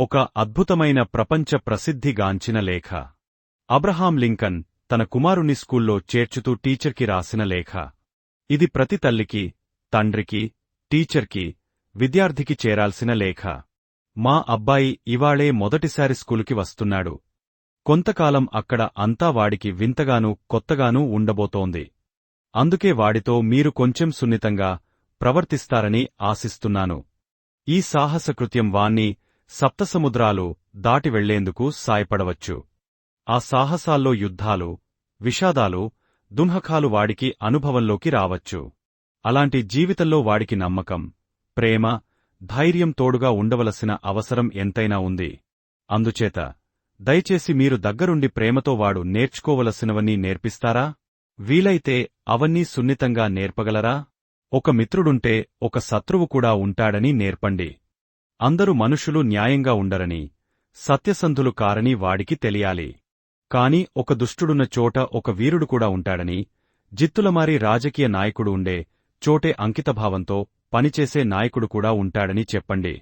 ఒక అద్భుతమైన ప్రపంచ ప్రసిద్ధిగాంచిన లేఖ. అబ్రహాం లింకన్ తన కుమారుని స్కూల్లో చేర్చుతూ టీచర్కి రాసిన లేఖ. ఇది ప్రతి తల్లికి తండ్రికి టీచర్కి విద్యార్థికి చేరాల్సిన లేఖ. మా అబ్బాయి ఇవాళే మొదటిసారి స్కూలుకి వస్తున్నాడు. కొంతకాలం అక్కడ అంతా వాడికి వింతగానూ కొత్తగానూ ఉండబోతోంది. అందుకే వాడితో మీరు కొంచెం సున్నితంగా ప్రవర్తిస్తారని ఆశిస్తున్నాను. ఈ సాహసకృత్యం వాణ్ణి సప్తసముద్రాలు దాటి వెళ్ళేందుకు సాయపడవచ్చు. ఆ సాహసాల్లో యుద్ధాలు విషాదాలు దుంహకాలు వాడికి అనుభవంలోకి రావచ్చు. అలాంటి జీవితంలో వాడికి నమ్మకం ప్రేమ ధైర్యం తోడుగా ఉండవలసిన అవసరం ఎంతైనా ఉంది. అందుచేత దయచేసి మీరు దగ్గరుండి ప్రేమతో వాడు నేర్చుకోవలసినవన్నీ నేర్పిస్తారా? వీలైతే అవన్నీ సున్నితంగా నేర్పగలరా? ఒక మిత్రుడుంటే ఒక శత్రువు కూడా ఉంటాడని నేర్పండి. అందరు మనుషులు న్యాయంగా ఉండరని సత్యసంధులు కారని వాడికి తెలియాలి. కాని ఒక దుష్టుడున్న చోట ఒక వీరుడు కూడా ఉంటాడని జిత్తులమారి రాజకీయ నాయకుడు ఉండే చోటే అంకితభావంతో పనిచేసే నాయకుడు కూడా ఉంటాడని చెప్పండి.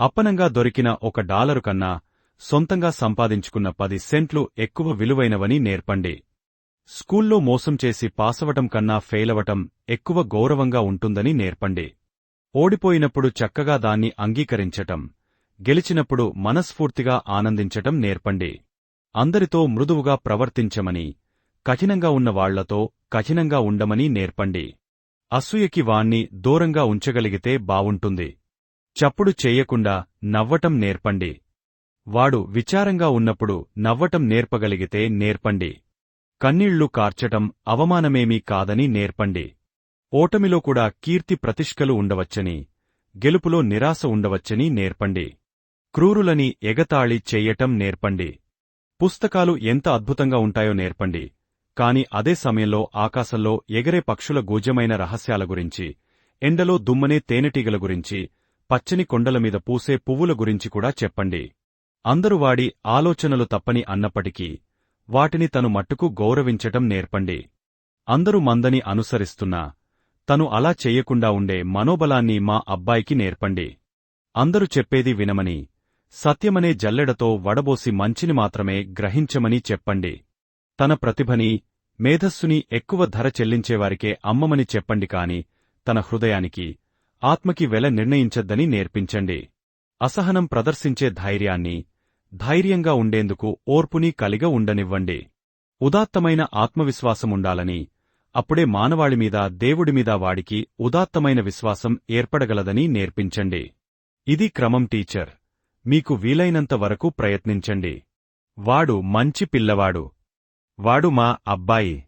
అప్పనంగా దొరికిన ఒక డాలరు కన్నా సొంతంగా సంపాదించుకున్న పది సెంట్లు ఎక్కువ విలువైనవని నేర్పండి. స్కూల్లో మోసం చేసి పాసవటం కన్నా ఫెయిలవటం ఎక్కువ గౌరవంగా ఉంటుందని నేర్పండి. ఓడిపోయినప్పుడు చక్కగా దాన్ని అంగీకరించటం గెలిచినప్పుడు మనస్ఫూర్తిగా ఆనందించటం నేర్పండి. అందరితో మృదువుగా ప్రవర్తించమని కఠినంగా ఉన్నవాళ్ళతో కఠినంగా ఉండమని నేర్పండి. అసూయకి వాణ్ణి దూరంగా ఉంచగలిగితే బావుంటుంది. చప్పుడు చేయకుండా నవ్వటం నేర్పండి. వాడు విచారంగా ఉన్నప్పుడు నవ్వటం నేర్పగలిగితే నేర్పండి. కన్నీళ్ళు కార్చటం అవమానమేమీ కాదని నేర్పండి. ఓటమిలో కూడా కీర్తి ప్రతిష్కలు ఉండవచ్చని గెలుపులో నిరాశ ఉండవచ్చని నేర్పండి. క్రూరులని ఎగతాళి చెయ్యటం నేర్పండి. పుస్తకాలు ఎంత అద్భుతంగా ఉంటాయో నేర్పండి. కాని అదే సమయంలో ఆకాశంలో ఎగరే పక్షుల గూజమైన రహస్యాల గురించి ఎండలో దుమ్మనే తేనెటీగల గురించి పచ్చని కొండలమీద పూసే పువ్వుల గురించి కూడా చెప్పండి. అందరు వాడి ఆలోచనలు తప్పని అన్నప్పటికీ వాటిని తను మట్టుకు గౌరవించటం నేర్పండి. అందరూ మందని అనుసరిస్తున్నా తను అలా చెయ్యకుండా ఉండే మనోబలాన్ని మా అబ్బాయికి నేర్పండి. అందరు చెప్పేది వినమని సత్యమనే జల్లెడతో వడబోసి మంచిని మాత్రమే గ్రహించమని చెప్పండి. తన ప్రతిభని మేధస్సుని ఎక్కువ ధర చెల్లించేవారికే అమ్మమని చెప్పండి కాని తన హృదయానికి ఆత్మకి వెల నిర్ణయించద్దని నేర్పించండి. అసహనం ప్రదర్శించే ధైర్యాన్ని ధైర్యంగా ఉండేందుకు ఓర్పుని కలిగ ఉండనివ్వండి. ఉదాత్తమైన ఆత్మవిశ్వాసముండాలని అప్పుడే మానవాళిమీద దేవుడిమీద వాడికి ఉదాత్తమైన విశ్వాసం ఏర్పడగలదని నేర్పించండి. ఇది క్రమం టీచర్. మీకు వీలైనంత వరకు ప్రయత్నించండి. వాడు మంచి పిల్లవాడు. వాడు మా అబ్బాయి.